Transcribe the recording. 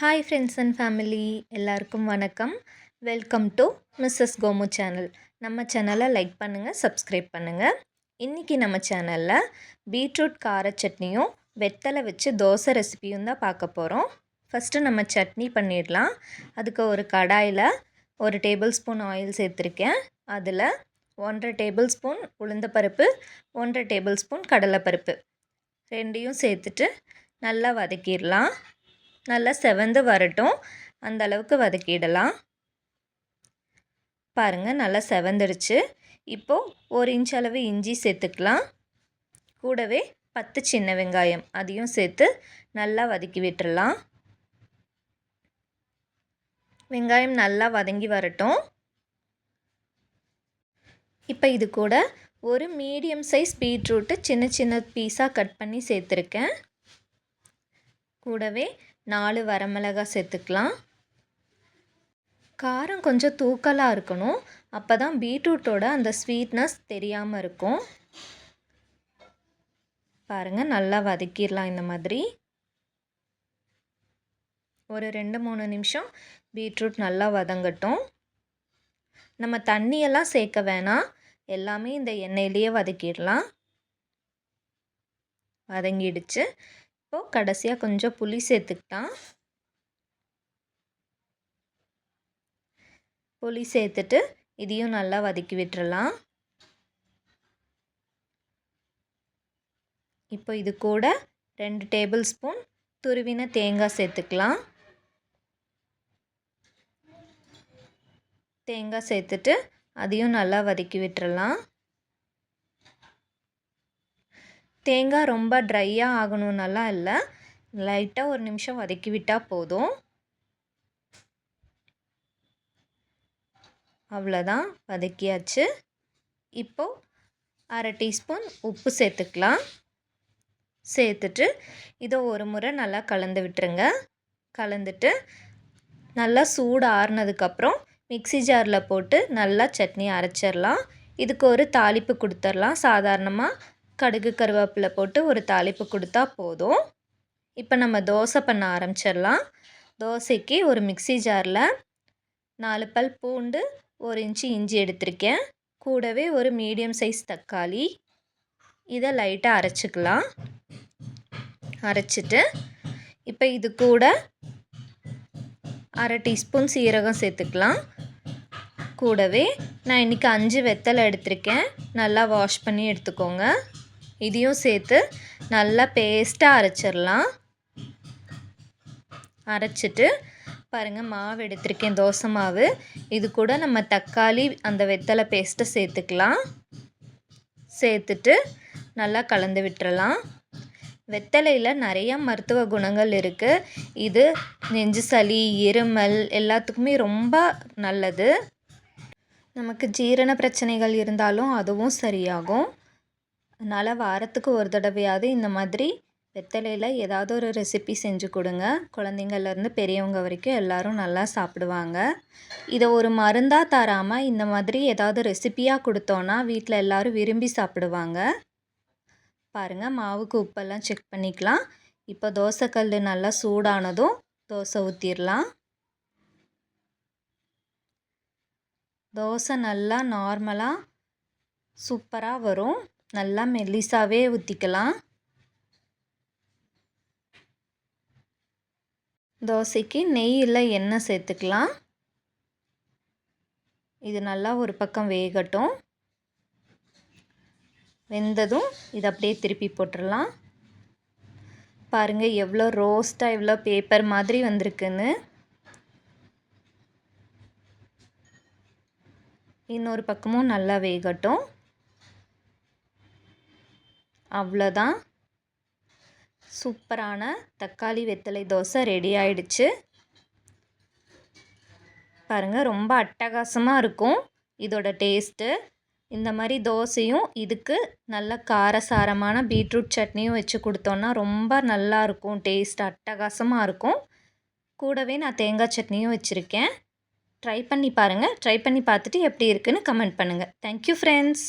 Hi friends and family எல்லாருக்கும் வணக்கம். Welcome to Mrs Gomu channel நம்ம சேனலை லைக் பண்ணுங்கள் சப்ஸ்கிரைப் பண்ணுங்கள் இன்றைக்கி நம்ம சேனலில் பீட்ரூட் கார சட்னியும் வெத்தலை வச்சு தோசை ரெசிபியும் தான் பார்க்க போகிறோம் ஃபஸ்ட்டு நம்ம சட்னி பண்ணிடலாம். அதுக்கு ஒரு கடாயில் ஒரு டேபிள் ஸ்பூன் ஆயில் சேர்த்துருக்கேன். அதில் ஒன்றரை டேபிள் ஸ்பூன் உளுந்தப்பருப்பு ஒன்றரை டேபிள் ஸ்பூன் கடலைப்பருப்பு ரெண்டையும் சேர்த்துட்டு நல்லா வதக்கிடலாம். நல்லா செவந்து வரட்டும். அந்த அளவுக்கு வதக்கிடலாம். பாருங்கள் நல்லா செவந்துடுச்சு இப்போது ஒரு இன்ச் அளவு இஞ்சி சேர்த்துக்கலாம். கூடவே பத்து சின்ன வெங்காயம் அதையும் சேர்த்து நல்லா வதக்கி விட்டுறலாம். வெங்காயம் நல்லா வதங்கி வரட்டும். இப்போ இது கூட ஒரு மீடியம் சைஸ் பீட்ரூட்டு சின்ன சின்ன பீஸாக கட் பண்ணி சேர்த்துருக்கேன். கூடவே நாலு வரமிளகாய் சேர்த்துக்கலாம். காரம் கொஞ்சம் தூக்கலாக இருக்கணும். அப்போ தான் பீட்ரூட்டோட அந்த ஸ்வீட்னஸ் தெரியாமல் இருக்கும். பாருங்கள் நல்லா வதக்கிடலாம் இந்த மாதிரி. ஒரு ரெண்டு மூணு நிமிஷம் பீட்ரூட் நல்லா வதங்கட்டும். நம்ம தண்ணியெல்லாம் சேர்க்க வேணாம். எல்லாமே இந்த எண்ணெயிலேயே வதக்கிடலாம். வதங்கிடுச்சு. இப்போது கடைசியாக கொஞ்சம் புளி சேர்த்துக்கிட்டான். புளி சேர்த்துட்டு இதையும் நல்லா வதக்கி விட்டுறலாம். இப்போ இது கூட ரெண்டு டேபிள் ஸ்பூன் துருவின தேங்காய் சேர்த்துக்கலாம். தேங்காய் சேர்த்துட்டு அதையும் நல்லா வதக்கி விட்டுறலாம். தேங்காய் ரொம்ப ட்ரையாக ஆகணும்னெல்லாம் இல்லை. லைட்டாக ஒரு நிமிஷம் வதக்கி விட்டால் போதும். அவ்வளோதான் வதக்கியாச்சு. இப்போது அரை டீஸ்பூன் உப்பு சேர்த்துக்கலாம். சேர்த்துட்டு இதை ஒரு முறை நல்லா கலந்து விட்டுருங்க. கலந்துட்டு நல்லா சூடு ஆறுனதுக்கப்புறம் மிக்சி ஜாரில் போட்டு நல்லா சட்னி அரைச்சிடலாம். இதுக்கு ஒரு தாளிப்பு கொடுத்துர்லாம் சாதாரணமாக கடுகு கருவேப்பிலை போட்டு ஒரு தாளிப்பு கொடுத்தா போதும். இப்போ நம்ம தோசை பண்ண ஆரம்பிச்சிடலாம். தோசைக்கு ஒரு மிக்சி ஜாரில் நாலு பல் பூண்டு ஒரு இன்ச்சு இஞ்சி எடுத்திருக்கேன். கூடவே ஒரு மீடியம் சைஸ் தக்காளி. இதை லைட்டாக அரைச்சிக்கலாம். அரைச்சிட்டு இப்போ இது கூட அரை டீஸ்பூன் சீரகம் சேர்த்துக்கலாம். கூடவே நான் இன்றைக்கி அஞ்சு வெத்தலை எடுத்திருக்கேன். நல்லா வாஷ் பண்ணி எடுத்துக்கோங்க. இதையும் சேர்த்து நல்லா பேஸ்ட்டாக அரைச்சிடலாம். அரைச்சிட்டு பாருங்கள் மாவு எடுத்திருக்கேன் தோசை மாவு. இது கூட நம்ம தக்காளி அந்த வெத்தலை பேஸ்ட்டை சேர்த்துக்கலாம். சேர்த்துட்டு நல்லா கலந்து விட்டுறலாம். வெத்தலையில் நிறையா மருத்துவ குணங்கள் இருக்குது இது நெஞ்சு சளி இருமல் எல்லாத்துக்குமே ரொம்ப நல்லது. நமக்கு ஜீரண பிரச்சனைகள் இருந்தாலும் அதுவும் சரியாகும். அதனால் வாரத்துக்கு ஒரு தடவையாவது இந்த மாதிரி வெத்தலையில் ஏதாவது ஒரு ரெசிபி செஞ்சு கொடுங்க. குழந்தைங்கள்லேருந்து பெரியவங்க வரைக்கும் எல்லோரும் நல்லா சாப்பிடுவாங்க. இதை ஒரு மருந்தாக தராமல் இந்த மாதிரி ஏதாவது ரெசிப்பியாக கொடுத்தோன்னா வீட்டில் எல்லோரும் விரும்பி சாப்பிடுவாங்க. பாருங்கள் மாவுக்கு உப்பெல்லாம் செக் பண்ணிக்கலாம். இப்போ தோசைக்கல் நல்லா சூடானதும் தோசை ஊற்றிடலாம் தோசை நல்லா நார்மலாக சூப்பராக வரும். நல்லா மெல்லிசாவே ஊற்றிக்கலாம் தோசைக்கு நெய் இல்லை எண்ணெய் சேர்த்துக்கலாம். இது நல்லா ஒரு பக்கம் வேகட்டும். வெந்ததும் இதை அப்படியே திருப்பி போட்டுடலாம் பாருங்கள் எவ்வளோ ரோஸ்ட்டாக எவ்வளோ பேப்பர் மாதிரி வந்திருக்குன்னு. இன்னொரு பக்கமும் நல்லா வேகட்டும். அவ்வளோதான். சூப்பரான தக்காளி வெத்தலை தோசை ரெடி ஆயிடுச்சு. பாருங்கள் ரொம்ப அட்டகாசமாக இருக்கும் இதோட டேஸ்ட்டு இந்த மாதிரி தோசையும் இதுக்கு நல்ல காரசாரமான பீட்ரூட் சட்னியும் வச்சு கொடுத்தோன்னா ரொம்ப நல்லா இருக்கும் டேஸ்ட் அட்டகாசமாக இருக்கும். கூடவே நான் தேங்காய் சட்னியும் வச்சுருக்கேன். ட்ரை பண்ணி பாருங்கள் ட்ரை பண்ணி பார்த்துட்டு எப்படி இருக்குன்னு கமெண்ட் பண்ணுங்கள் தேங்க்யூ ஃப்ரெண்ட்ஸ்